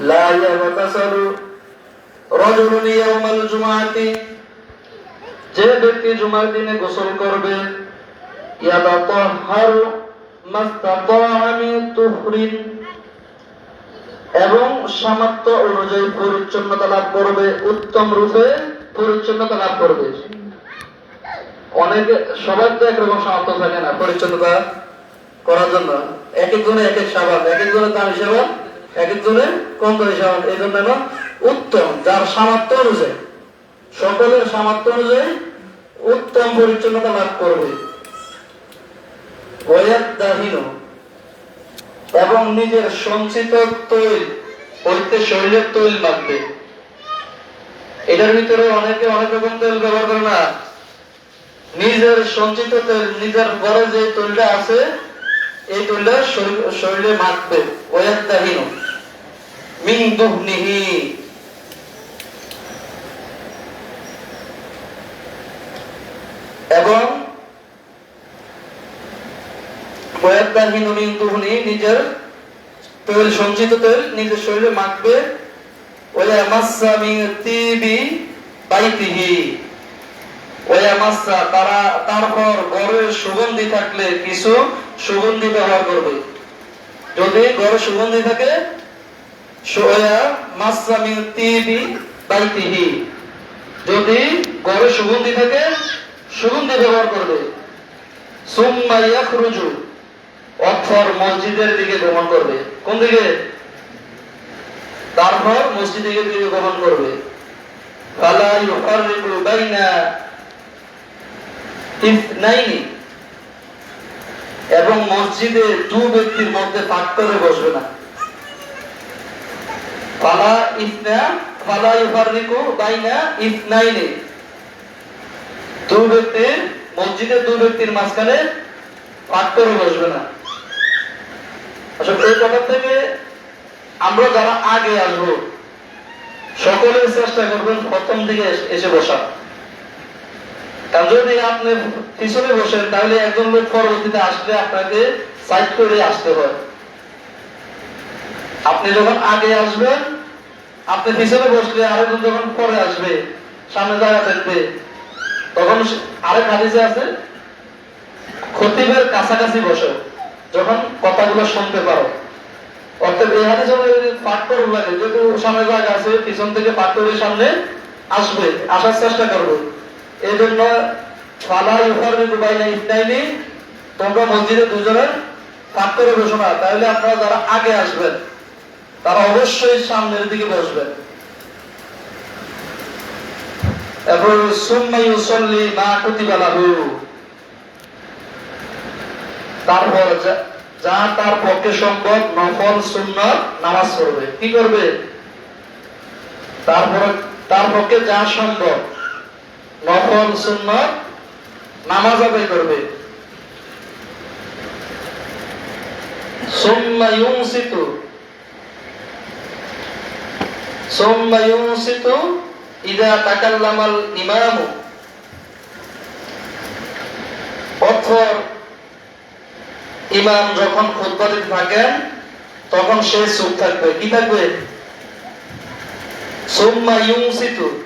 لا يغتسل رجل يوم الجمعة যে ব্যক্তি জুমার দিনে গোসল করবে ইয়াতাতাহহারু মাস্তাতাআ মিন তুহরিন এবং সামর্থ্য অনুযায়ী পরিচ্ছন্নতা লাভ করবে উত্তম রূপে পরিচ্ছন্নতা লাভ করবে অনেকে সবার তো একরকম সামর্থ্য থাকে না পরিচ্ছন্নতা করার জন্য। এক একজনে এক এক সাবান, এক একজনের দামি সাবান, এক একজনে কম দামি সাবান। এই জন্য উত্তম, যার সামর্থ্য অনুযায়ী, সকলের সামর্থ্য অনুযায়ী উত্তম পরিচ্ছন্নতা লাভ করবে। এবং নিজের সঞ্চিত তৈল হইতে শরীরের তৈল মাখবে। এটার ভিতরে অনেকে অনেক রকম তেল ব্যবহার করে না। নিজের সঞ্চিত তেল, নিজের ঘরে যে তৈলটা আছে এই শরীরে মাখবে। মিন দুহনিহি। এবং ওয়াদাহীন মিন দুহনি, নিজের তেল, সঞ্চিত তেল নিজের শরীরে মাখবে। ওয়ামাসসা মিন তিবি বাইতিহি। ওয়ামাসসা তারা, তারপর ঘরের সুগন্ধি থাকলে কিছু সুগন্ধি ব্যবহার করবে। যদি ঘরে সুগন্ধি থাকে মাসসা মিন তিবি বাইতিহি। যদি সুগন্ধি থাকে, সুগন্ধি ব্যবহার করবে। সুম্মা ইয়াখরুজু অক্ষর মসজিদের দিকে গমন করবে। কোন দিকে? তারপর মসজিদের দিকে গমন করবে। ফালা ইউফাররিকু বাইনা এবং মসজিদে দু ব্যক্তির মধ্যে পাক করে বসবে না। ফালা ইথনা ফালা দু ব্যক্তির মসজিদের দু ব্যক্তির মাঝখানে পাক করে বসবে না। আসলে এই কথা থেকে আমরা যারা আগে আসব সকলে চেষ্টা করবেন প্রথম দিকে এসে বসা কারণ যদি আপনি পিছনে বসেন, তাহলে একজন লোক পরবর্তীতে আসলে আপনাকে সাইড করে আসতে হয়। আপনি যখন আগে আসবেন, আপনি পিছনে বসলে আরেকজন যখন পরে আসবে, সামনে জায়গা থাকবে, তখন আরেক হাদিসে আছে, খতিবের কাছাকাছি বসো, যখন কথাগুলো শুনতে পারো। অর্থাৎ এই হাদিস পাঠ করব লাগে যেহেতু সামনে জায়গা আছে, পিছন থেকে পাঠ করে সামনে আসবে, আসার চেষ্টা করবে। এই জন্য ফালা ইউফার বাইনা ইসনাইনি তোমরা মসজিদে দুজনে পাঠ করে বসো না তাহলে আপনারা যারা আগে আসবেন, তারা অবশ্যই সামনের দিকে বসবেন। লাহু। তারপর যা- তার পক্ষে সম্ভব, নফল, সুন্নত, নামাজ পড়বে। কি করবে? তারপর, তার পক্ষে যা সম্ভব। নফল সুন্নত নামাজ আদায় করবে। ইমামু যখন দিতে থাকেন, তখন সে চুপ থাকবে। কি থাকবে? সুম্মা ইউনসিতু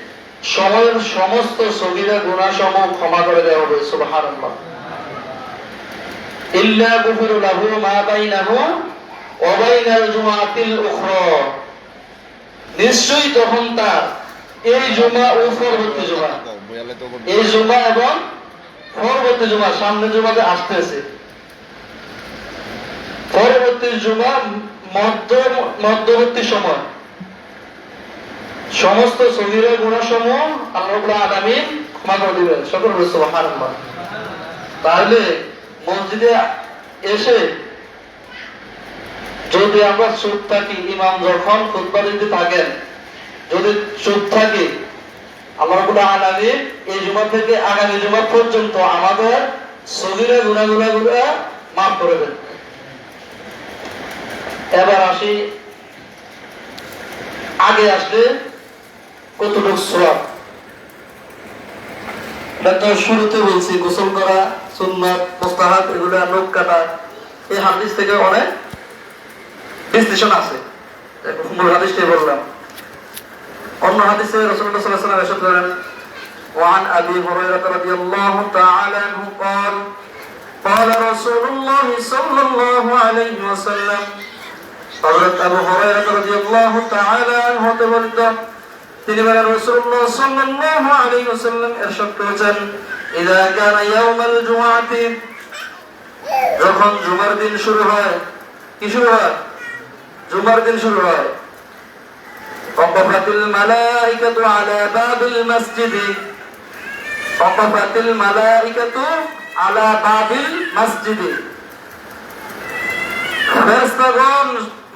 সময়ের সমস্ত সগিরা গুণাসমূহ ক্ষমা করে দেওয়া হবে, সুবহানাল্লাহ। ইল্লা গুফিরু লাহু মা বাইনাহু ওয়া বাইনাল জুমআতিল উখরা। নিশ্চয়ই তখন তার এই জুমা ও পরবর্তী জুমা। এই জুমা এবং পরবর্তী জুমা, সামনে জুমাতে আসতেছে। পরবর্তী জুমা মধ্য মধ্যবর্তী সময়। সমস্ত সগিরা গুণাসমূহ আল্লাহ আলামিন ক্ষমা দিবেন। সকল তাহলে মসজিদে এসে যদি আমরা চুপ থাকি, ইমাম যখন খুতবা দিতে থাকেন, যদি চুপ থাকি, আল্লাহ রাব্বুল আলামিন এই জুমা থেকে আগামী জুমা পর্যন্ত আমাদের সগিরা গুনাহগুলো গুলো মাফ করে দেন। এবার আসি, আগে আসলে কতটুকু সোয়াব এটা তো শুরুতে বলছি গোসল করা সুন্নাত মোস্তাহাব এগুলো নখ কাটা এই হাদিস থেকে অনেক বিশ্লেষণ আছে এখন মূল হাদিসটাই বললাম অন্য হাদিসে রাসূলুল্লাহ সাল্লাল্লাহু আলাইহি ওয়াসাল্লাম বলেন وعن أبي هريرة رضي الله تعالى عنه قال قال رسول الله صلى الله عليه وسلم হযরত আবু হুরায়রা রাদিয়াল্লাহু তাআলা আনহু হতে বর্ণিত তিনি বলেন রাসূলুল্লাহ সাল্লাল্লাহু আলাইহি ওয়াসাল্লাম ইরশাদ করেছেন ইযা কানা ইয়াউমাল জুমআতি যখন জুমার দিন শুরু হয় কি শুরু হয় জুমার দিন শুরু হয় وقفت الملائكة على باب المسجد وقفت الملائكة على باب المسجد ফেরেশতাগণ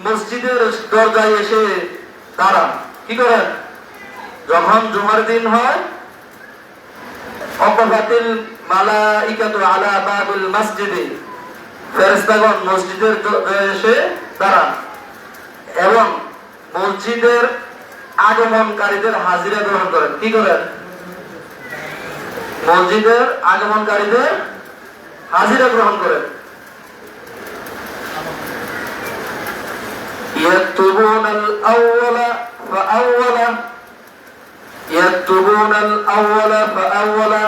মসজিদের দরজায় এসে দাঁড়ান কি করেন যখন জুমার দিন হয় মসজিদের এসে দাঁড়ান এবং মসজিদের আগমনকারীদের হাজিরা গ্রহণ করেন। কি করেন? মসজিদের আগমনকারীদের হাজিরা গ্রহণ করেন। يكتبون الأول فأولا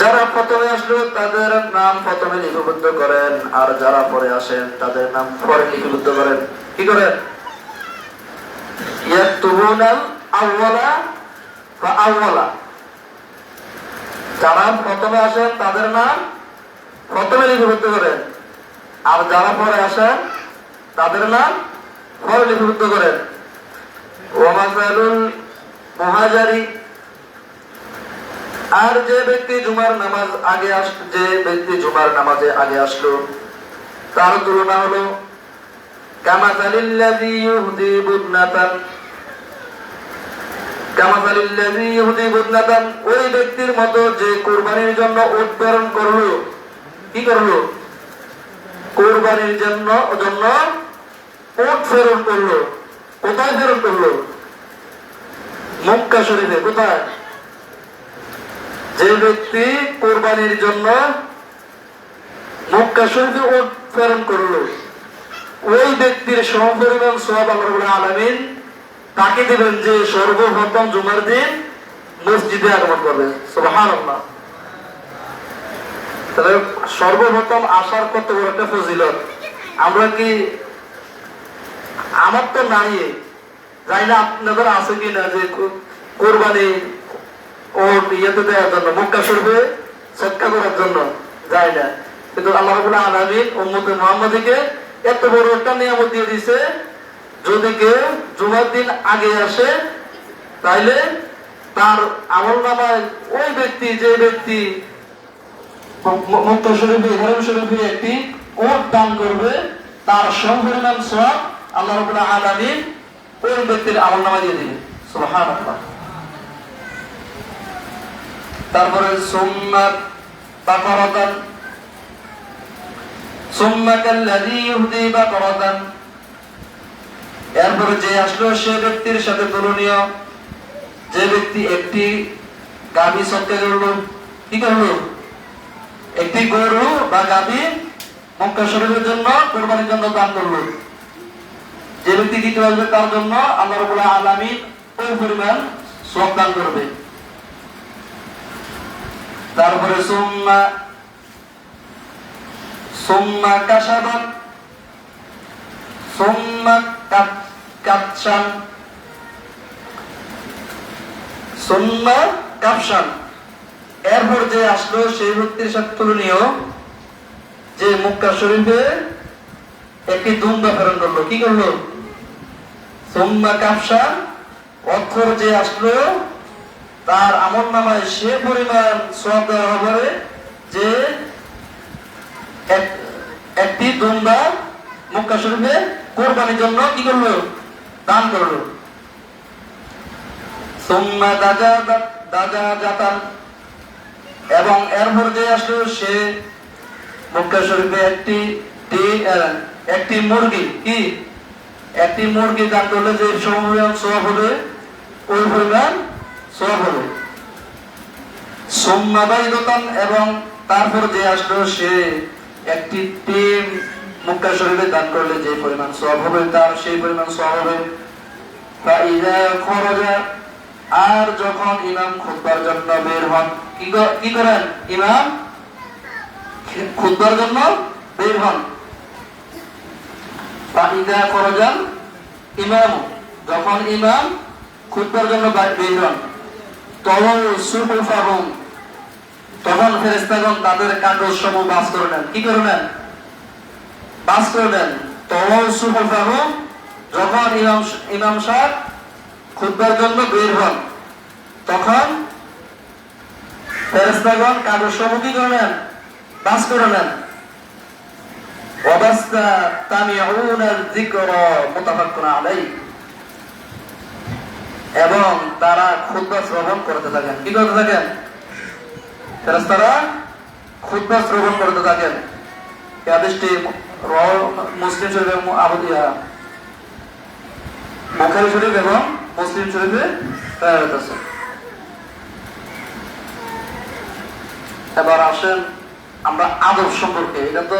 যারা প্রথমে আসলো তাদের নাম প্রথমে লিপিবদ্ধ করেন আর যারা পরে আসেন তাদের নাম পরে লিপিবদ্ধ করেন কি করেন ইয়াকতুবুনাল আউওয়ালা ফাআওয়ালা যারা প্রথমে আসেন তাদের নাম প্রথমে লিপিবদ্ধ করেন আর যারা পরে আসেন তাদের নাম পরে লিপিবদ্ধ করেন আর যে ব্যক্তি জুমার নামাজ আগে আস যে ব্যক্তি জুমার নামাজে আগে আসলো, তার তুলনা হলো কুরবানির জন্য উট করল, কি করল? কুরবানির জন্য জন্য করল। কোথায় প্রেরণ করল? মক্কা শরীফে কোথায়? যে ব্যক্তি কোরবানির জন্য মক্কা শরীফে উট প্রেরণ করল, ওই ব্যক্তির সমপরিমাণ সব আল্লাহ আলমিন তাকে দেবেন যে সর্বপ্রথম জুমার দিন মসজিদে আগমন করবে। সুবহান তাহলে সর্বপ্রথম আসার কত বড় একটা ফজিলত? আমরা কি আমার তো নাই। জানি না আপনাদের আছে কিনা যে কোরবানি ও ইয়েতে দেওয়ার জন্য, মক্কা শরীফে সৎকা করার জন্য যায় না। কিন্তু আল্লাহ রাব্বুল আলামিন উম্মতে মুহাম্মাদীকে এত বড় একটা নিয়ামত দিয়ে দিছে যদি কেউ জুমার দিন আগে আসে, তাইলে তার আমল নামায় ওই ব্যক্তি, যে ব্যক্তি মক্কা শরীফে, হেরম শরীফে একটি ওট দান করবে, তার সম্পরিমাণ সব আল্লাহ রাব্বুল আলামিন ওই ব্যক্তির আমল নামা দিয়ে দিবে সুবহানাল্লাহ। তারপরে বাকারাতান। এরপরে যে আসলো সে ব্যক্তির সাথে তুলনীয়। যে ব্যক্তি একটি গাভী সৎকার করল, কি করল? একটি গরু বা গাভী মক্কা শরীফের জন্য কোরবানির জন্য দান করল। যে ব্যক্তি দিতে পারবে তার জন্য আল্লাহ ওই পরিমাণ করবে। তারপরে সুম্মা সুম্মা সুম্মা কাতশান, সুম্মা কাপশান। এরপর যে আসলো সেই ব্যক্তির সাথে তুলনীয় যে মুক্কা শরীফে একটি দুম্বা প্রেরণ করল। কি করল? কাপশান অক্ষর যে আসলো, তার আমল নামায় সে পরিমাণ সব দেওয়া হবে যে এক- একটি দুম্বা মক্কা শরীফে কোরবানির জন্য কি করল? দান করল। সুম্মা দাজা দাজা জাতান এবং এরপর যে আসলো সে মক্কা শরীফে একটি একটি মুরগি, কি? একটি মুরগি দান করলে যে সমপরিমাণ সব হবে, ওই পরিমাণ সব হবে। সোম্মাবাইদতান এবং তারপর যে আসলো সে একটি টিম মুক্কা শরীফে দান করলে যে পরিমাণ সব হবে, তার সেই পরিমাণ সব হবে। ফাইদা খরজা, আর যখন ইমাম খুতবার জন্য বের হন, কি করেন? ইমাম খুতবার জন্য বের হন। ফাইদা ইমাম। যখন ইমাম খুতবার জন্য বের হন তখন সুফাহুম তখন ফেরেস্তাগণ তাদের কাগজ সমূহ বাস করে নেন। কি করে নেন? বাস করে নেন। তখন সুফাহুম যখন ইমাম ইমাম সাহেব খুতবার জন্য বের হন, তখন ফেরেস্তাগণ কাগজ সমূহ কি করে নেন? বাস করে নেন। এবং তারা খুদ্া শ্রবণ করতে থাকেন। কি করতে থাকেন? ফেরেশতারা খুদ্া শ্রবণ করতে থাকেন। মুসলিম শরীফ এবং আবুদিয়া বুখারী শরীফ এবং মুসলিম শরীফে রায়ত আছে এবার আসেন আমরা আদব সম্পর্কে। এটা তো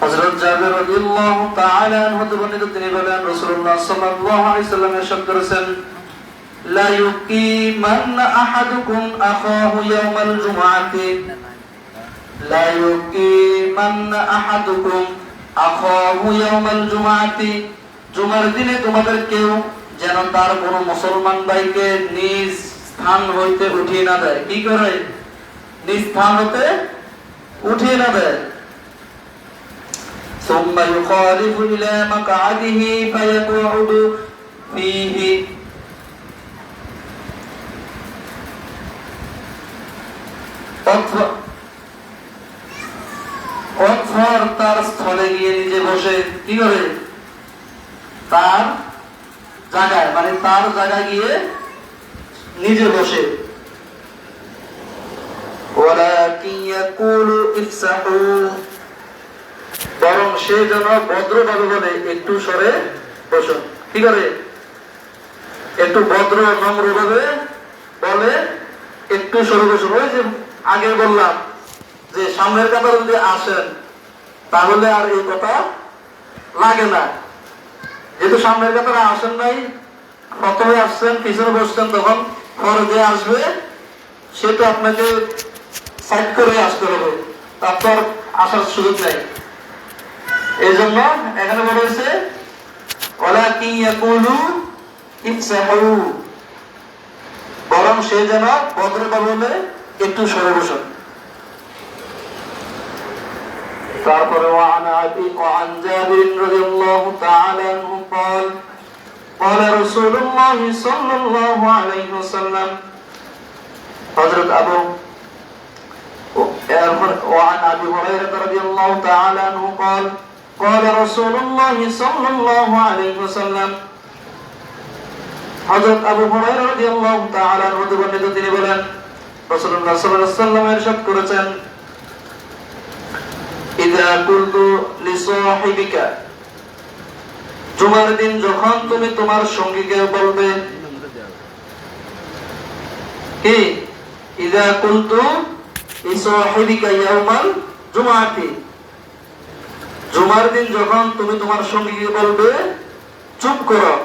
হযরত জাবির রাদিয়াল্লাহু তাআলা আনহু থেকে বর্ণিত তিনি বলেন রাসূলুল্লাহ সাল্লাল্লাহু আলাইহি সাল্লাম ইরশাদ করেছেন لا يقيمن أحدكم أخاه يوم الجمعة لا يقيمن أحدكم أخاه يوم الجمعة জুমার দিনে তোমাদের কেউ যেন তার কোন মুসলমান ভাইকে নিজ স্থান হইতে উঠিয়ে না দেয় কি করে নিজ স্থান হতে উঠিয়ে না দেয় ثم يخالف إلى مقعده فيقعد فيه অথ- অথর তার স্থলে গিয়ে নিজে বসে কি করে তার জায়গায় মানে তার জায়গায় গিয়ে নিজে বসে ولكن يقول افسحوا বরং সে যেন ভদ্রভাবে বলে একটু সরে বসুন কি করে? একটু ভদ্র নম্র ভাবে বলে, একটু সরে বসুন ওই যে আগে বললাম যে সামনের কথা যদি আসেন, তাহলে আর এই কথা লাগে না। যেহেতু সামনের কথাটা আসেন নাই, প্রথমে আসছেন, পিছনে বসছেন, তখন যে আসবে, সে তো আপনাকে সাইড করে আসতে হবে। তারপর আসার সুযোগ নেই। এই জন্য এখানে বলা হয়েছে ওলা কি ইয়াকুলু ইফসাহু বরং সে যেন ভদ্রতা বলে একটু সরে বসুন তারপরে وعن أبي وعن جابر رضي الله تعالى عنه قال قال رسول الله صلى الله عليه وسلم حضرت أبو وعن أبي هريرة رضي الله تعالى عنه قال قال رسول الله صلى الله عليه وسلم হযরত আবু হুরায়রা রাদিয়াল্লাহু তাআলা আনহু থেকে বর্ণিত তিনি বলেন রাসূলুল্লাহ সাল্লাল্লাহু আলাইহি ওয়াসাল্লাম ইরশাদ করেছেন ইযা কুলতু লিসাহিবিকা জুমার দিন যখন তুমি তোমার সঙ্গীকে বলবে কি ইযা কুলতু লিসাহিবিকা ইয়াউমাল জুমাআতি জুমার দিন যখন তুমি তোমার সঙ্গীকে বলবে, চুপ করো।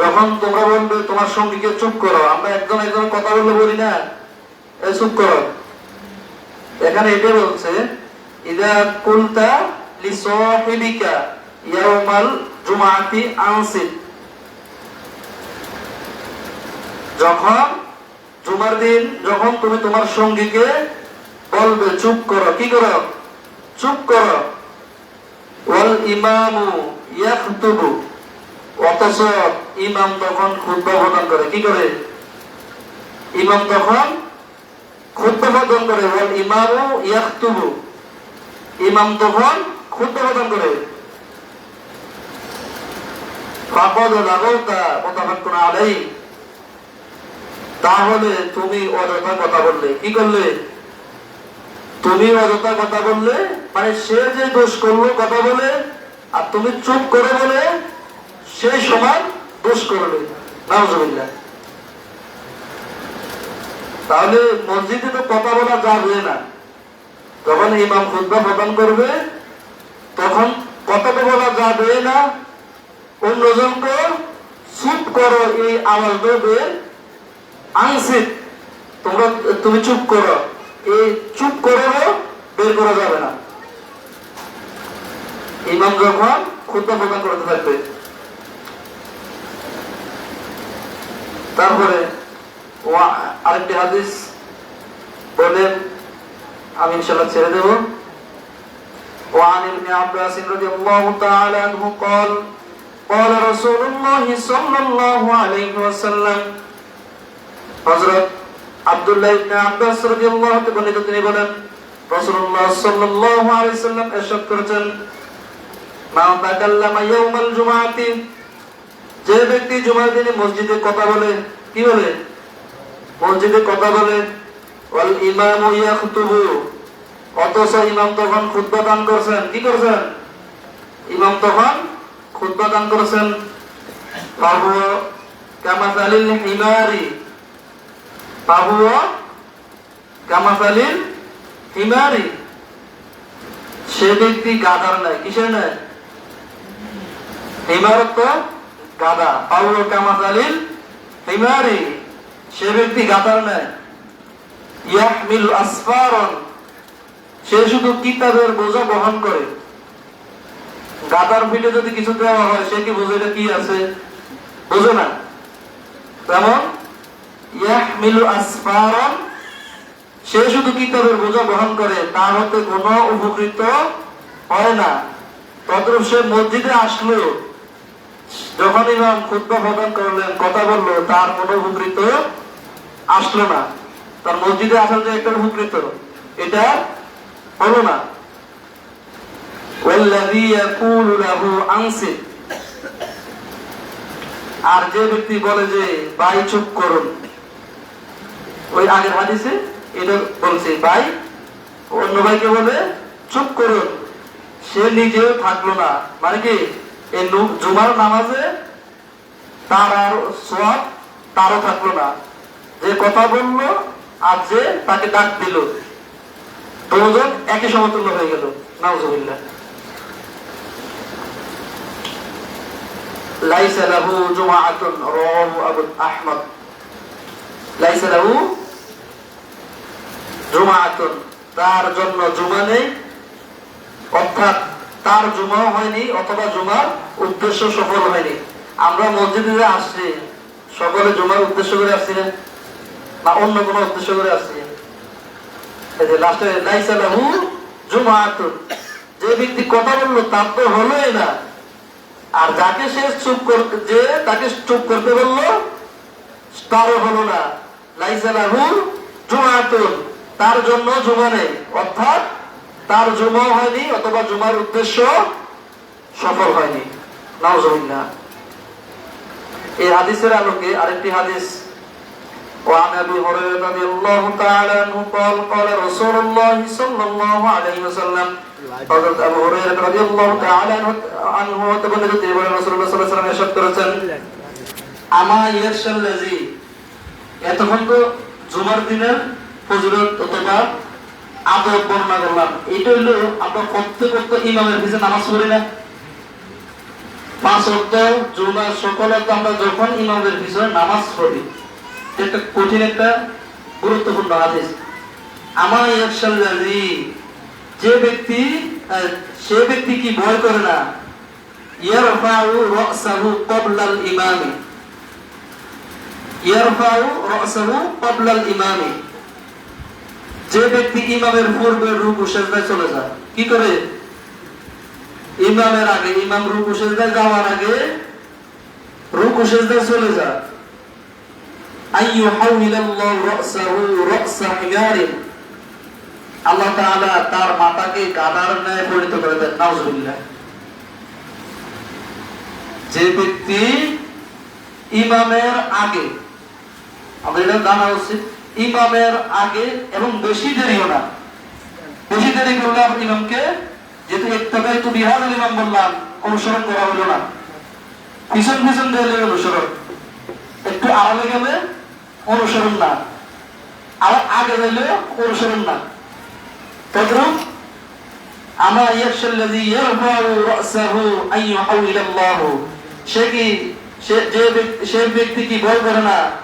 যখন তোমরা বলবে তোমার সঙ্গীকে চুপ করো, আমরা একজন একজন কথা বললে বলি না। চুপ করো। এখানে এটা বলছে, ইদা কুলতা লিসাহিবিকা ইয়াউমাল জুমাতি আনসিত। যখন জুমার দিন যখন তুমি তোমার সঙ্গীকে বলবে, চুপ করো। কি করো? চুপ করো। ওয়াল ইমামু ইয়াখতুবু। অথচ ইমাম তখন খুতবা প্রদান করে। কি করে? ইমাম তখন প্রদান করে। ওয়াল ইমামু ইয়াখতুবু। ইমাম তখন খুতবা প্রদান করে। ফাকাদ মুতাফাক্কুন আলাইহি তাহলে তুমি অযথা কথা বললে। কি করলে? তুমি অযথা কথা বললে মানে সে যে দোষ করল কথা বলে, আর তুমি চুপ করে বলে সেই সমান দোষ করলে। তাহলে মসজিদে তো কথা বলা যাবে না। যখন ইমাম খুদ্া প্রদান করবে, তখন কথা তো বলা যাবে না। অন্যজনকে চুপ করো, এই আওয়াজ দেবে। আনসিত তোমরা তুমি চুপ করো এই চুপ করে বের করা যাবে না ইমাম যখন খুদ্া প্রদান করতে থাকবে তারপরে ওয়া- আরেকটি হাদিস বলেন আমি ইনশাল্লাহ ছেড়ে দেব وعن ابن عباس رضي الله تعالى عنه قال قال رسول الله صلى الله عليه وسلم হযরত আব্দুল্লাহ ইবনে আব্বাস রাদিয়াল্লাহু তাআলা বর্ণিত তিনি বলেন, রাসূলুল্লাহ সাল্লাল্লাহু আলাইহি সাল্লাম ইরশাদ করেছেন, মা তাকাল্লামা ইয়াউমাল জুমআতি যে ব্যক্তি জুমার দিনে মসজিদে কথা বলে, কি বলে? মসজিদে কথা বলে, ওয়াল ইমামু ইয়াখতুবু। অথচ ইমাম তখন খুতবা দান করছেন। কি করছেন? ইমাম তখন খুতবা দান করেছেন। ফাহুয়া কামাসালিল হিমারি। ফাহুয়া কামাসালিল হিমারি সে ব্যক্তি গাদার নাই, কিসের হিমারত তো হিমারি সে ব্যক্তি ইয়াহমিল আসফারন। সে শুধু কিতাবের বোঝা বহন করে। গাদার পিঠে যদি কিছু দেওয়া হয়, সে কি বোঝে কি আছে? বোঝে না। তেমন ইয়াহমিলু আসফারান, সে শুধু কিতাবের বোঝা বহন করে? তার হতে কোনো উপকৃত হয় না। তদ্রূপ সে মসজিদে আসলো। যখন ইমাম করলেন, কথা তার কোনো উপকৃত আসলো না। তার মসজিদে আসার যে একটা উপকৃত, এটা হলো না। আর যে ব্যক্তি বলে যে বাই চুপ করুন। ওই আগের হাদিসে এটা বলছে, ভাই, অন্য ভাইকে বলে, চুপ করুন, সে নিজেও থাকল না। মানে কি? জুমার নামাজে তার আর সোয়াব তারও থাকল না। যে কথা বলল আর যে তাকে ডাক দিল। দুজন একই সমতুল্য হয়ে গেল। নাউজুবিল্লাহ। লাইসা লাহু জুমাআতুন, রাওয়াহু আবু আহমদ। লাইসা লাহু জুমাআতুন তার জন্য জুমা নেই। অর্থাৎ তার জুমাও হয়নি অথবা জুমার উদ্দেশ্য সফল হয়নি। আমরা মসজিদে আসছি। সকলে জুমার উদ্দেশ্য করে আসছি না অন্য কোনো উদ্দেশ্য করে আসছি যে ব্যক্তি কথা বলল তার তো হলোই না। আর যাকে সে চুপ করতে, যে তাকে চুপ করতে বলল, তারও হলো না। লাইসা লাহু জুমাতুন। তার জন্য জুমা নেই অর্থাৎ তার জুমাও হয়নি অথবা জুমার উদ্দেশ্য সফল হয়নি নাউজুবিল্লাহ এই হাদিসের আলোকে আরেকটি হাদিস وعن ابي هريره رضي الله تعالى عنه قال قال رسول الله صلى الله عليه وسلم হযরত আবু হুরায়রা রাদিয়াল্লাহু তাআলা আনহু হতে বলে যে তিনি বলেন রাসূলুল্লাহ সাল্লাল্লাহু আলাইহি ওয়াসাল্লাম ইরশাদ করেছেন আমা ইয়ারশাল্লাযী এতক্ষণ তো জুমার দিনের ফজিলত অথবা আদব বর্ণনা করলাম। এটা হলো করতে করতে ইমামের নামাজ পড়ি না। পাঁচ অর্থ জুমার সকলে তো আমরা যখন ইমামের পিছনে নামাজ পড়ি, এটা কঠিন একটা গুরুত্বপূর্ণ আমার ইয়ারশাল্লাযী যে ব্যক্তি সে ব্যক্তি কি ভয় করে না? ইমামি। ইমামি। যে ব্যক্তি ইমামের পূর্বে রুকু সেজদায় চলে যায়, কি করে? ইমামের আগে, ইমাম রুকু সেজদায় যাওয়ার আগে রুকু সেজদায় চলে যায়। আইয়ুহাউলিল্লাহু রাসাহু রাসা হিমারিন আল্লাহ তাআলা তার মাথাকে গাধার ন্যায় পরিণত করে দেন, নাউজুবিল্লাহ। যে ব্যক্তি ইমামের আগে আমাদের এটা জানা উচিত। ইমামের আগে এবং বেশি দেরিও না। বেশি দেরি করলে আপনি ইমামকে যেহেতু ইত্তাবাই তু বিহাদুল ইমাম বললাম, অনুসরণ করা হলো না। পিছন পিছন গেলে অনুসরণ। একটু আড়ালে গেলে অনুসরণ না। আর আগে গেলে অনুসরণ না। তদ্রুপ আমা ইয়াখশাল্লাযী ইয়ারফাউ রাসাহু আন ইউহাউইলাল্লাহু সে কি সে যে ব্যক্তি সে ব্যক্তি কি ভয় করে না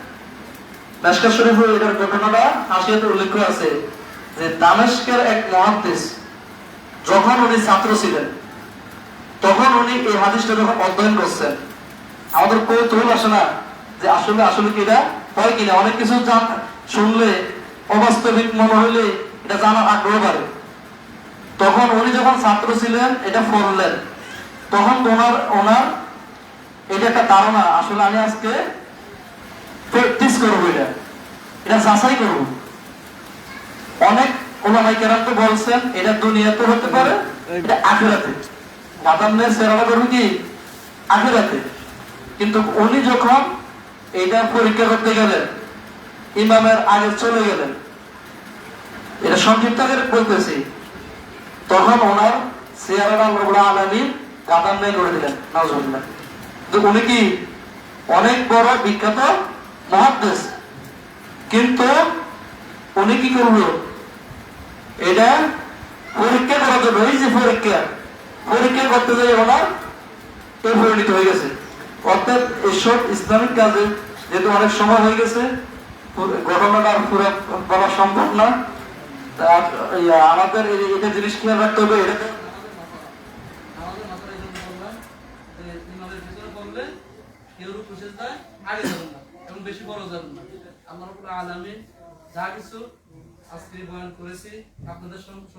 মেশকা এটার ঘটনাটা হাসিয়াতে উল্লেখ আছে যে এক মহাদ্দেশ, যখন উনি ছাত্র ছিলেন, তখন উনি এই হাদিসটা যখন অধ্যয়ন করছেন, আমাদের কৌতূহল আসে না যে আসলে আসলে এটা হয় কিনা? অনেক কিছু শুনলে, অবাস্তবিক মনে হইলে এটা জানার আগ্রহ বাড়ে। তখন উনি যখন ছাত্র ছিলেন, এটা পড়লেন তখন ওনার ওনার এটা একটা ধারণা, আসলে আমি আজকে প্র্যাকটিস করব এটা। এটা যাচাই করব। অনেক ওলামাই কেরাম তো বলছেন, এটা দুনিয়াতে হতে পারে, এটা আখেরাতে। করবে কি? আখেরাতে। কিন্তু উনি যখন এটা পরীক্ষা করতে গেলেন, ইমামের আগে চলে গেলেন, এটা সংক্ষিপ্ত করে বলতেছি। তখন ওনার সিয়ারা রবুল্লাহ আলমী গাদাম নেই করে দিলেন উনি কি অনেক বড় বিখ্যাত মহাদেশ কিন্তু উনি কি করল? এটা পরীক্ষা করার জন্য, এই যে পরীক্ষা পরীক্ষা করতে যাই ওনার পরিণত হয়ে গেছে। অর্থাৎ এসব ইসলামিক কাজে যেহেতু অনেক সময় হয়ে গেছে ঘটনাটা পুরো বলা সম্ভব না। আমাদের এটা জিনিস খেয়াল রাখতে হবে, এটা বললাম বললে আগে যাবেন বেশি বড় যাবেন না। আল্লাহ উপর আলামে যা কিছু আজকে বয়ান করেছি আপনাদের সম্মুখে